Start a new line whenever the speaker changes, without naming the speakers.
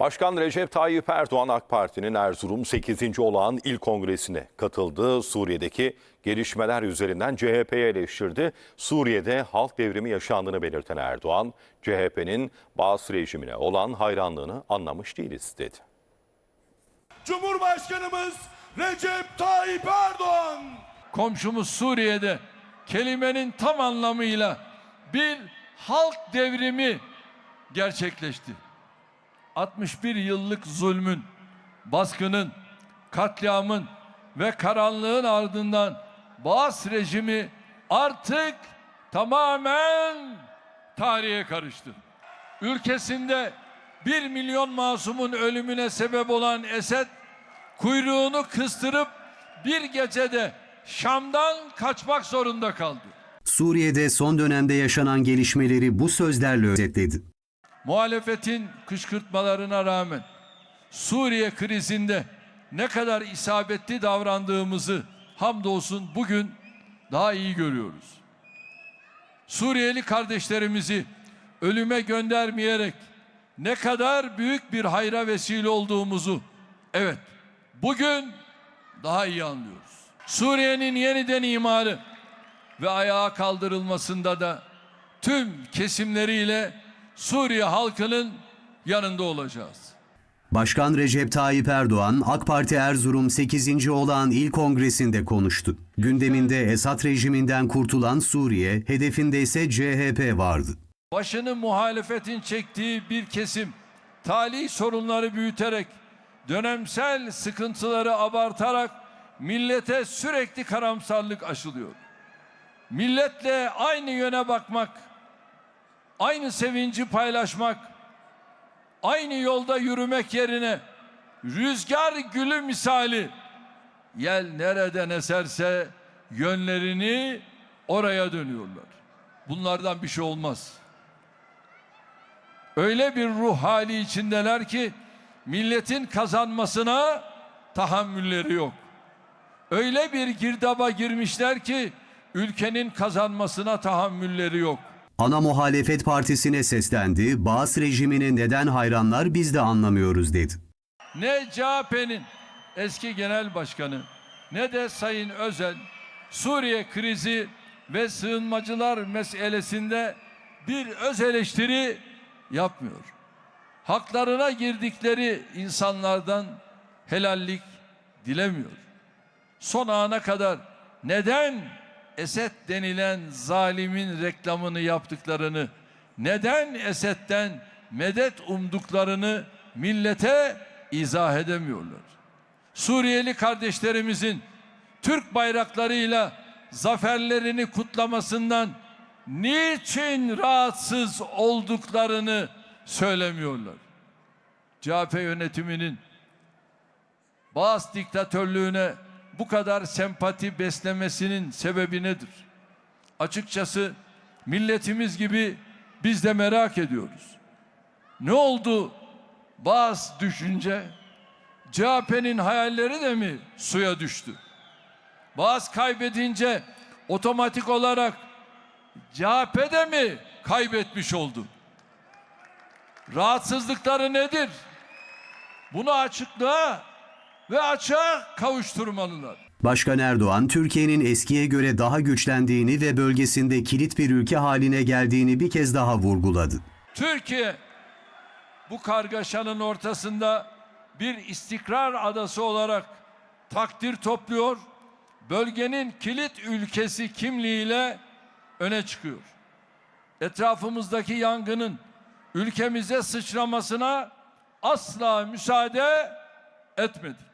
Başkan Recep Tayyip Erdoğan AK Parti'nin Erzurum 8. olağan il kongresine katıldı. Suriye'deki gelişmeler üzerinden CHP'yi eleştirdi. Suriye'de halk devrimi yaşandığını belirten Erdoğan, CHP'nin Bağız rejimine olan hayranlığını anlamış değiliz dedi.
Cumhurbaşkanımız Recep Tayyip Erdoğan
komşumuz Suriye'de kelimenin tam anlamıyla bir halk devrimi gerçekleşti. 61 yıllık zulmün, baskının, katliamın ve karanlığın ardından Baas rejimi artık tamamen tarihe karıştı. Ülkesinde bir milyon masumun ölümüne sebep olan Esed kuyruğunu kıstırıp bir gecede Şam'dan kaçmak zorunda kaldı.
Suriye'de son dönemde yaşanan gelişmeleri bu sözlerle özetledi.
Muhalefetin kışkırtmalarına rağmen Suriye krizinde ne kadar isabetli davrandığımızı hamdolsun bugün daha iyi görüyoruz. Suriyeli kardeşlerimizi ölüme göndermeyerek ne kadar büyük bir hayra vesile olduğumuzu evet bugün daha iyi anlıyoruz. Suriye'nin yeniden imarı ve ayağa kaldırılmasında da tüm kesimleriyle Suriye halkının yanında olacağız.
Başkan Recep Tayyip Erdoğan, AK Parti Erzurum 8. olağan il kongresinde konuştu. Gündeminde Esad rejiminden kurtulan Suriye, hedefinde ise CHP vardı.
Başını muhalefetin çektiği bir kesim tali sorunları büyüterek dönemsel sıkıntıları abartarak millete sürekli karamsarlık aşılıyor. Milletle aynı yöne bakmak, aynı sevinci paylaşmak, aynı yolda yürümek yerine rüzgar gülü misali yel nereden eserse yönlerini oraya dönüyorlar. Bunlardan bir şey olmaz. Öyle bir ruh hali içindeler ki milletin kazanmasına tahammülleri yok. Öyle bir girdaba girmişler ki ülkenin kazanmasına tahammülleri yok.
Ana muhalefet partisine seslendi, Bağız rejimine neden hayranlar biz de anlamıyoruz dedi.
Ne CHP'nin eski genel başkanı ne de Sayın Özel Suriye krizi ve sığınmacılar meselesinde bir öz eleştiri yapmıyor. Haklarına girdikleri insanlardan helallik dilemiyor. Son ana kadar neden Esed denilen zalimin reklamını yaptıklarını, neden Esed'den medet umduklarını millete izah edemiyorlar. Suriyeli kardeşlerimizin Türk bayraklarıyla zaferlerini kutlamasından niçin rahatsız olduklarını söylemiyorlar. CHP yönetiminin Bağız diktatörlüğüne bu kadar sempati beslemesinin sebebi nedir? Açıkçası milletimiz gibi biz de merak ediyoruz. Ne oldu Bağız düşünce? CHP'nin hayalleri de mi suya düştü? Bağız kaybedince otomatik olarak CHP de mi kaybetmiş oldu? Rahatsızlıkları nedir? Bunu açıklığa ve açığa kavuşturmalılar.
Başkan Erdoğan, Türkiye'nin eskiye göre daha güçlendiğini ve bölgesinde kilit bir ülke haline geldiğini bir kez daha vurguladı.
Türkiye bu kargaşanın ortasında bir istikrar adası olarak takdir topluyor. Bölgenin kilit ülkesi kimliğiyle öne çıkıyor. Etrafımızdaki yangının ülkemize sıçramasına asla müsaade etmedik.